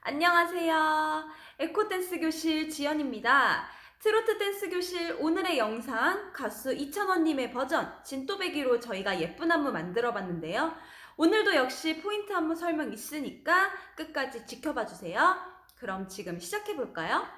안녕하세요. 에코댄스 교실 지연입니다. 트로트 댄스 교실 오늘의 영상 가수 이찬원님의 버전 진또배기로 저희가 예쁜 안무 만들어 봤는데요. 오늘도 역시 포인트 안무 설명 있으니까 끝까지 지켜봐 주세요. 그럼 지금 시작해 볼까요?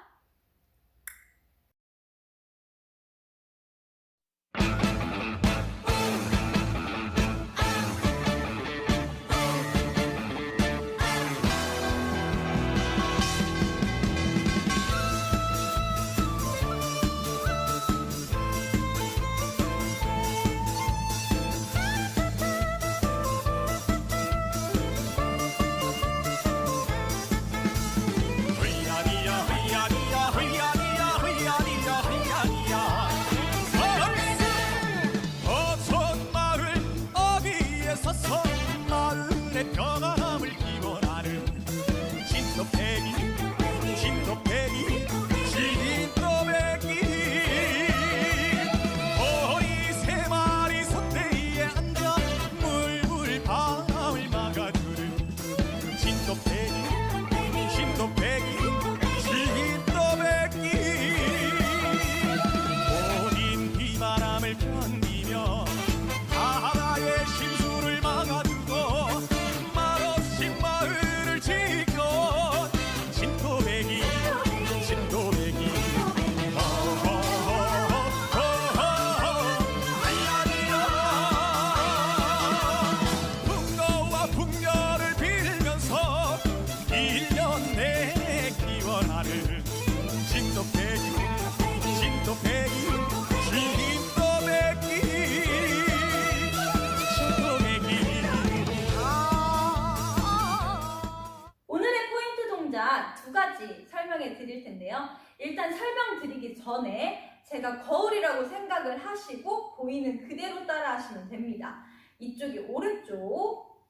설명드리기 전에 제가 거울이라고 생각을 하시고 보이는 그대로 따라 하시면 됩니다. 이쪽이 오른쪽,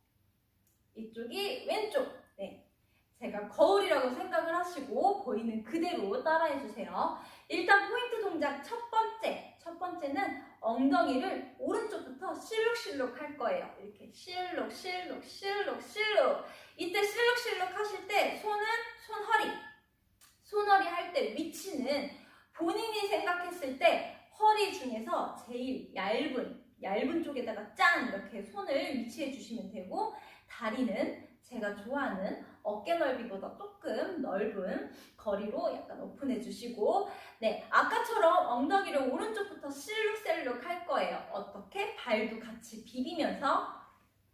이쪽이 왼쪽. 네. 제가 거울이라고 생각을 하시고 보이는 그대로 따라해 주세요. 일단 포인트 동작 첫 번째. 첫 번째는 엉덩이를 오른쪽부터 실룩실룩 할 거예요. 이렇게 실룩, 실룩, 실룩, 실룩. 이때 실룩실룩 하실 때 손은 손허리. 손허리 할 때 위치는 본인이 생각했을 때 허리 중에서 제일 얇은, 얇은 쪽에다가 짠! 이렇게 손을 위치해 주시면 되고, 다리는 제가 좋아하는 어깨 넓이보다 조금 넓은 거리로 약간 오픈해 주시고, 네, 아까처럼 엉덩이를 오른쪽부터 실룩셀룩 할 거예요. 어떻게? 발도 같이 비비면서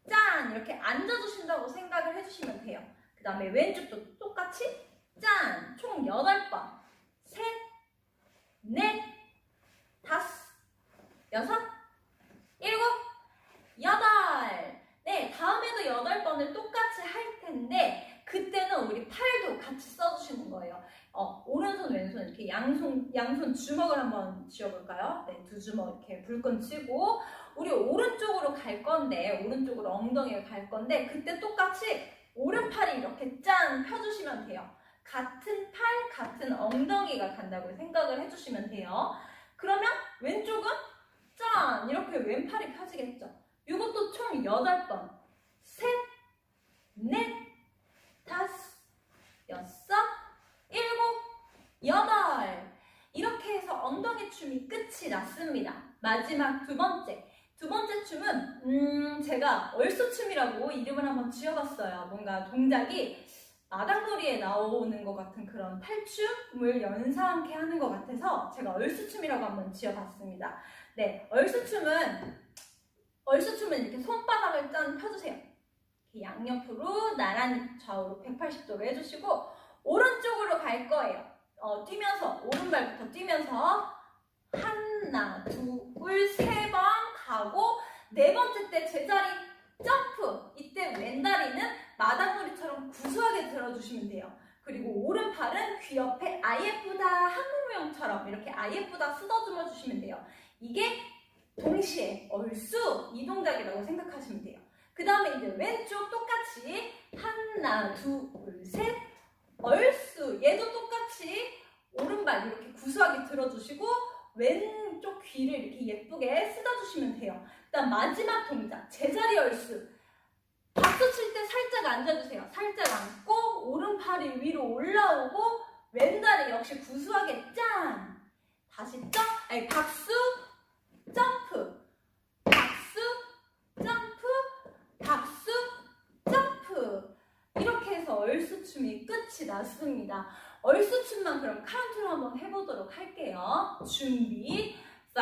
짠! 이렇게 앉아주신다고 생각을 해주시면 돼요. 그 다음에 왼쪽도 똑같이 짠! 총 8번. 셋, 넷, 다섯, 여섯, 일곱, 여덟. 네, 다음에도 여덟 번을 똑같이 할 텐데, 그때는 우리 팔도 같이 써주시는 거예요. 어, 오른손, 왼손 이렇게 양손, 양손 주먹을 한번 쥐어볼까요? 네, 두 주먹 이렇게 불끈 치고, 우리 오른쪽으로 갈 건데, 오른쪽으로 엉덩이를 갈 건데, 그때 똑같이 오른팔이 이렇게 짠 펴주시면 돼요. 같은 팔, 같은 엉덩이가 간다고 생각을 해주시면 돼요. 그러면 왼쪽은 짠! 이렇게 왼팔이 펴지겠죠. 이것도 총 8번. 셋, 넷, 다섯, 일곱, 여덟. 이렇게 해서 엉덩이 춤이 끝이 났습니다. 마지막 두 번째. 두 번째 춤은 음 제가 얼쏘춤이라고 이름을 한번 지어봤어요. 뭔가 동작이 마당놀이에 나오는 것 같은 그런 탈춤을 연상케 하는 것 같아서 제가 얼쑤춤이라고 한번 지어봤습니다. 네, 얼쑤춤은 얼쑤춤은 이렇게 손바닥을 짠 펴주세요. 이렇게 양옆으로 나란히 좌우로 180도로 해주시고 오른쪽으로 갈 거예요. 어, 뛰면서 오른발부터 뛰면서 하나, 둘, 세번 가고 네 번째 때 제자리 점프. 이때 왼다리는 마당놀이처럼 구수하게 들어주시면 돼요. 그리고 오른팔은 귀 옆에 아 예쁘다 한국 모형처럼 이렇게 아 예쁘다 쓰다듬어 주시면 돼요. 이게 동시에 얼쑤 이 동작이라고 생각하시면 돼요. 그 다음에 이제 왼쪽 똑같이 하나 둘 셋 얼쑤 얘도 똑같이 오른발 이렇게 구수하게 들어주시고 왼쪽 귀를 이렇게 예쁘게 쓰다주시면 돼요. 일단 마지막 동작 제자리 얼쑤. 박수 칠 때 살짝 앉아주세요. 살짝 앉고 오른팔이 위로 올라오고 왼다리 역시 구수하게 짠. 다시 점, 아니 박수, 점프, 박수, 점프, 박수, 점프. 이렇게 해서 얼쑤춤이 끝이 났습니다. 얼쑤춤만 그럼 카운트로 한번 해보도록 할게요. 준비. 5,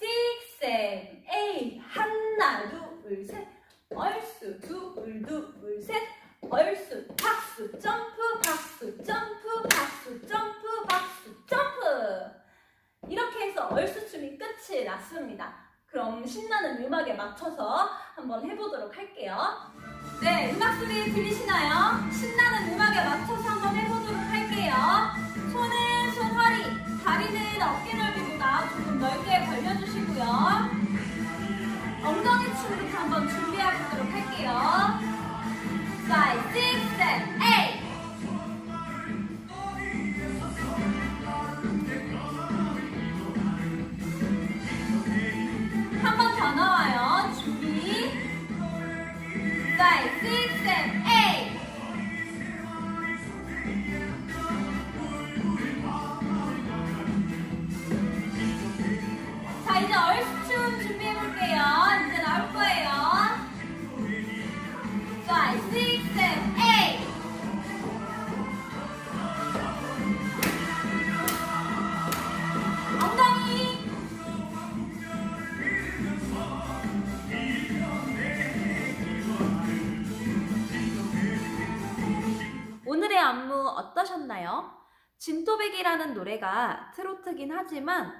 6, 7, 8. 하나, 둘, 셋. 얼쑤, 둘, 둘, 셋. 얼쑤, 박수, 점프, 박수, 점프, 박수, 점프, 박수, 점프. 이렇게 해서 얼쑤춤이 끝이 났습니다. 그럼 신나는 음악에 맞춰서 한번 해보도록 할게요. 네, 음악 소리 들리시나요? 신나는 음악에 맞춰서 한번 준비해 보도록 할게요. 5, 6, 7, 8. 한 번 더 나와요. 준비. 5, 6, 7, 8. 어떠셨나요? 진또백이라는 노래가 트로트긴 하지만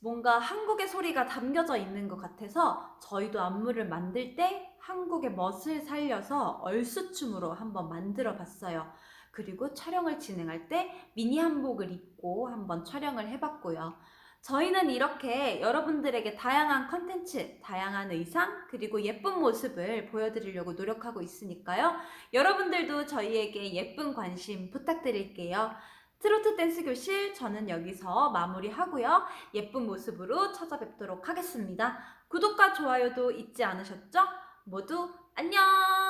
뭔가 한국의 소리가 담겨져 있는 것 같아서 저희도 안무를 만들 때 한국의 멋을 살려서 얼쑤춤으로 한번 만들어 봤어요. 그리고 촬영을 진행할 때 미니 한복을 입고 한번 촬영을 해봤고요. 저희는 이렇게 여러분들에게 다양한 컨텐츠, 다양한 의상, 그리고 예쁜 모습을 보여드리려고 노력하고 있으니까요. 여러분들도 저희에게 예쁜 관심 부탁드릴게요. 트로트 댄스 교실 저는 여기서 마무리하고요. 예쁜 모습으로 찾아뵙도록 하겠습니다. 구독과 좋아요도 잊지 않으셨죠? 모두 안녕!